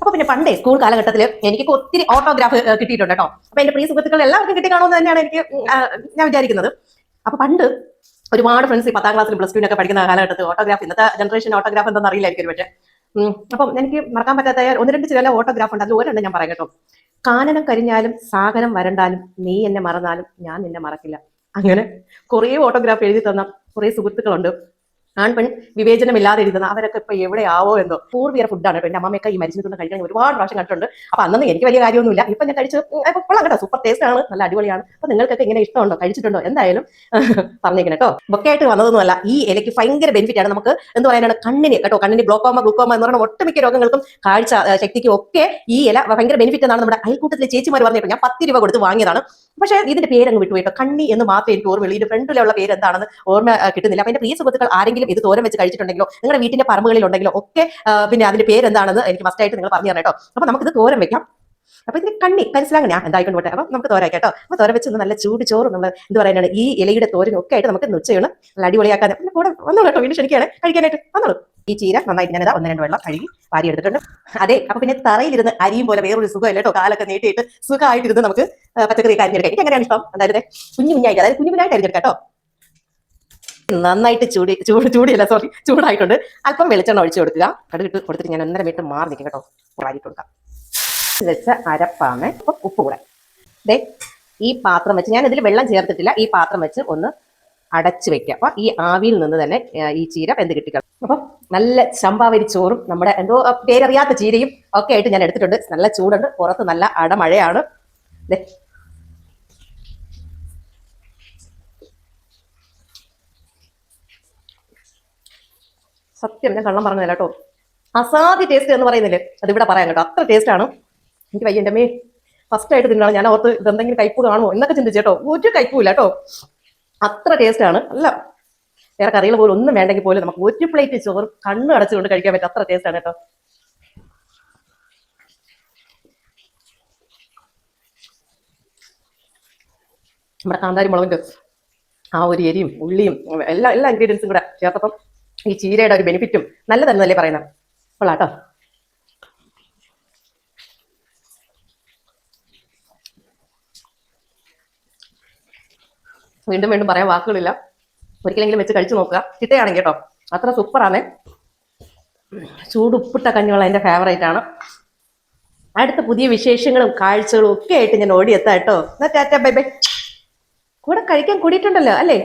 അപ്പൊ പിന്നെ പണ്ടേ സ്കൂൾ കാലഘട്ടത്തിൽ എനിക്ക് ഒത്തിരി ഓട്ടോഗ്രാഫ് കിട്ടിയിട്ടുണ്ട് കേട്ടോ. അപ്പൊ എന്റെ പ്രിയ സുഹൃത്തുക്കൾ എല്ലാവർക്കും കിട്ടി കാണുമെന്ന് തന്നെയാണ് എനിക്ക് ഞാൻ വിചാരിക്കുന്നത്. അപ്പൊ പണ്ട് ഒരുപാട് ഫ്രണ്ട്സ് ഈ പത്താം ക്ലാസ്സിൽ പ്ലസ് ടുവിനൊക്കെ പഠിക്കുന്ന കാലഘട്ടത്തിൽ ഓട്ടോഗ്രാഫ് ഇന്നത്തെ ജനറേഷൻ ഓട്ടോഗ്രാഫ് എന്താണെന്ന് അറിയില്ലായിരിക്കും പക്ഷേ അപ്പം എനിക്ക് മറക്കാൻ പറ്റാത്ത ഒന്ന് രണ്ട് ചില ഓട്ടോഗ്രാഫ് ഉണ്ട്. അതിൽ ഒരെണ്ണം ഞാൻ പറയാം കേട്ടോ. കാനനം കരിഞ്ഞാലും സാഗരം വരണ്ടാലും നീ എന്നെ മറന്നാലും ഞാൻ നിന്നെ മറക്കില്ല. അങ്ങനെ കുറേ ഓട്ടോഗ്രാഫ് എഴുതി തന്ന കുറേ സുഹൃത്തുക്കളുണ്ട്. ആൺ പെൺ വിവേചനമില്ലാതെ എഴുതുന്ന അവരൊക്കെ ഇപ്പൊ എവിടെയാവോ എന്തോ. പൂർവീയ ഫുഡാണ് എന്റെ അമ്മയൊക്കെ ഈ മരിച്ചിട്ടുണ്ട് കഴിക്കാൻ ഒരുപാട് പ്രാവശ്യം കണ്ടിട്ടുണ്ട്. അപ്പൊ അന്നൊന്നും എനിക്ക് വലിയ കാര്യമൊന്നുമില്ല. ഇപ്പൊ ഞാൻ കഴിച്ചു കൊള്ളാം കേട്ടോ. സൂപ്പർ ടേസ്റ്റ് ആണ്. നല്ല അടിപൊളിയാണ്. അപ്പൊ നിങ്ങൾക്കൊക്കെ ഇങ്ങനെ ഇഷ്ടമുണ്ടോ? കഴിച്ചിട്ടുണ്ടോ? എന്തായാലും പറഞ്ഞേക്കണം കേട്ടോ. ബൊക്കെയായിട്ട് വന്നതൊന്നുമല്ല. ഈ ഇലയ്ക്ക് ഭയങ്കര ബെനിഫിറ്റ് ആണ്. നമുക്ക് എന്ന് പറയാനാണ്? കണ്ണിന് കേട്ടോ. കണ്ണിന് ഗ്ലോക്കോമ ഗ്ലൂക്കോമ എന്ന് പറയുന്ന ഒട്ടുമിക്ക രോഗങ്ങൾക്കും കാഴ്ച ശക്തിക്ക് ഒക്കെ ഈ ഇല ഭയങ്കര ബെനിഫിറ്റ് എന്നാണ് നമ്മുടെ അയൽക്കൂട്ടത്തിലെ ചേച്ചിമാർ പറഞ്ഞപ്പോൾ ഞാൻ പത്ത് രൂപ കൊടുത്ത് വാങ്ങിയതാണ്. പക്ഷേ ഇതിന്റെ പേരങ്ങ് വിട്ടു കേട്ടോ കണ്ണി എന്ന് മാത്രമേ എനിക്ക് ഓർമ്മയുള്ളൂ. ഇതിന്റെ ഫ്രണ്ടിലുള്ള പേര് എന്താണെന്ന് ഓർമ്മ കിട്ടുന്നില്ല. അപ്പൊ എന്റെ പ്രിയ സുഹൃത്തുക്കൾ ആരെങ്കിലും ഇത് തോരൻ വെച്ച് കഴിച്ചിട്ടുണ്ടെങ്കിലോ നിങ്ങളുടെ വീട്ടിന്റെ പറമ്പുകളിൽ ഉണ്ടെങ്കിലോ ഒക്കെ പിന്നെ അതിന്റെ പേര് എന്താണെന്ന് എനിക്ക് മസ്റ്റ് ആയിട്ട് നിങ്ങൾ പറഞ്ഞു തരണം കേട്ടോ. അപ്പൊ ഇത് തോരൻ വെക്കാം. അപ്പൊ ഇതിന് കണ്ണി മനസ്സിലാങ്ങനെ എന്തായിക്കൊണ്ട് പോട്ടെ? അപ്പൊ നമുക്ക് തോര കേട്ടോ. അപ്പൊ തോര വെച്ച് നല്ല ചൂട് ചോറ് നമ്മൾ എന്ത് പറയാനാണ് ഈ ഇലയുടെ ഒക്കെ ആയിട്ട് നമുക്ക് ഉച്ചയാണ് നല്ല അടിപൊളിയാക്കാൻ പിന്നെ കൂടെ വന്നോളൂ കേട്ടോ വീണ്ടും ക്ഷണിക്കുകയാണ്. കഴിക്കാനായിട്ട് വന്നോളൂ. ഈ ചീര നന്നായിട്ട് ഞാനിതാ ഒന്ന് രണ്ട് വെള്ളം കഴുകി വാരി എടുത്തിട്ടുണ്ട്. അതെ അപ്പൊ പിന്നെ തറയിലിരുന്ന് അരിയും പോലെ വേറൊരു സുഖമല്ല കേട്ടോ. കാലൊക്കെ നീട്ടിയിട്ട് സുഖമായിട്ടിരുന്ന് നമുക്ക് പച്ചക്കറി കാര്യം എടുക്കാം എനിക്ക് അങ്ങനെയാണ് ഇഷ്ടം. അതായത് കുഞ്ഞു കുഞ്ഞായിട്ട് അതായത് കുഞ്ഞു കുഞ്ഞായിട്ട് അരിഞ്ഞെടുക്കാം കേട്ടോ. നന്നായിട്ട് ചൂടി ചൂട് ചൂടിയല്ല സോറി ചൂടായിട്ടുണ്ട്. അല്പം വെളിച്ചെണ്ണ ഒഴിച്ചു കൊടുക്കുക. കടുകിട്ട് കൊടുത്തിട്ട് ഞാൻ ഒന്നര മിനിറ്റ് മാറി നിൽക്കും കേട്ടോ. വാരിട്ട് കൊടുക്കാം. വെച്ച അരപ്പാണ്. അപ്പം ഉപ്പ് കൂടെ. ദേ ഈ പാത്രം വെച്ച് ഞാൻ ഇതിൽ വെള്ളം ചേർത്തിട്ടില്ല. ഈ പാത്രം വെച്ച് ഒന്ന് അടച്ചു വെക്കുക. അപ്പൊ ഈ ആവിയിൽ നിന്ന് തന്നെ ഈ ചീര എന്ത് കിട്ടിക്കണം അപ്പൊ നല്ല ചമ്പാവരി ചോറും നമ്മുടെ എന്തോ പേരറിയാത്ത ചീരയും ഒക്കെ ആയിട്ട് ഞാൻ എടുത്തിട്ടുണ്ട്. നല്ല ചൂടുണ്ട്. പുറത്ത് നല്ല അടമഴയാണ്. സത്യം ഞാൻ കള്ളം പറഞ്ഞതല്ല കേട്ടോ. അസാധ്യ ടേസ്റ്റ് എന്ന് പറയുന്നില്ലേ? അതിവിടെ പറയാൻ കേട്ടോ. അത്ര ടേസ്റ്റ് ആണ്. എനിക്ക് വയ്യ എന്റെ മേ ഫസ്റ്റ് ആയിട്ട് തിന്നാണ്. ഞാൻ ഓർത്ത് ഇതെന്തെങ്കിലും കയ്പ് കാണുമോ എന്നൊക്കെ ചിന്തിച്ചു കേട്ടോ. ഒരു കയ്പുമില്ല കേട്ടോ. അത്ര ടേസ്റ്റ് ആണ്. അല്ല. വേറെ കറികൾ പോലും ഒന്നും വേണ്ടെങ്കിൽ പോലും നമുക്ക് ഒരു പ്ലേറ്റ് ചോറ് കണ്ണ് അടച്ചുകൊണ്ട് കഴിക്കാൻ പറ്റും അത്ര ടേസ്റ്റ് ആണ് കേട്ടോ. നമ്മുടെ കാന്താരി മുളകിന്റെ ആ ഒരു എരിയും ഉള്ളിയും എല്ലാ എല്ലാ ഇൻഗ്രീഡിയൻസും കൂടെ ചേർത്തപ്പം ഈ ചീരയുടെ ഒരു ബെനിഫിറ്റും നല്ലതെന്നല്ലേ പറയുന്നത്? കൊള്ളാട്ടോ വീണ്ടും വീണ്ടും പറയാൻ വാക്കുകളില്ല. ഒരിക്കലെങ്കിലും വെച്ച് കഴിച്ചു നോക്കുക. ചിട്ടയാണെങ്കിൽ കേട്ടോ അത്ര സൂപ്പറാണ്. ചൂട് ഉപ്പിട്ട കഞ്ഞിവെള്ളം എന്റെ ഫേവറേറ്റ് ആണ്. അടുത്ത പുതിയ വിശേഷങ്ങളും കാഴ്ചകളും ഒക്കെ ആയിട്ട് ഞാൻ ഓടിയെത്താം കേട്ടോ എന്നാ ടാറ്റ ബൈ ബൈ. കൂടെ കഴിക്കാൻ കൂടിയിട്ടുണ്ടല്ലോ അല്ലേ?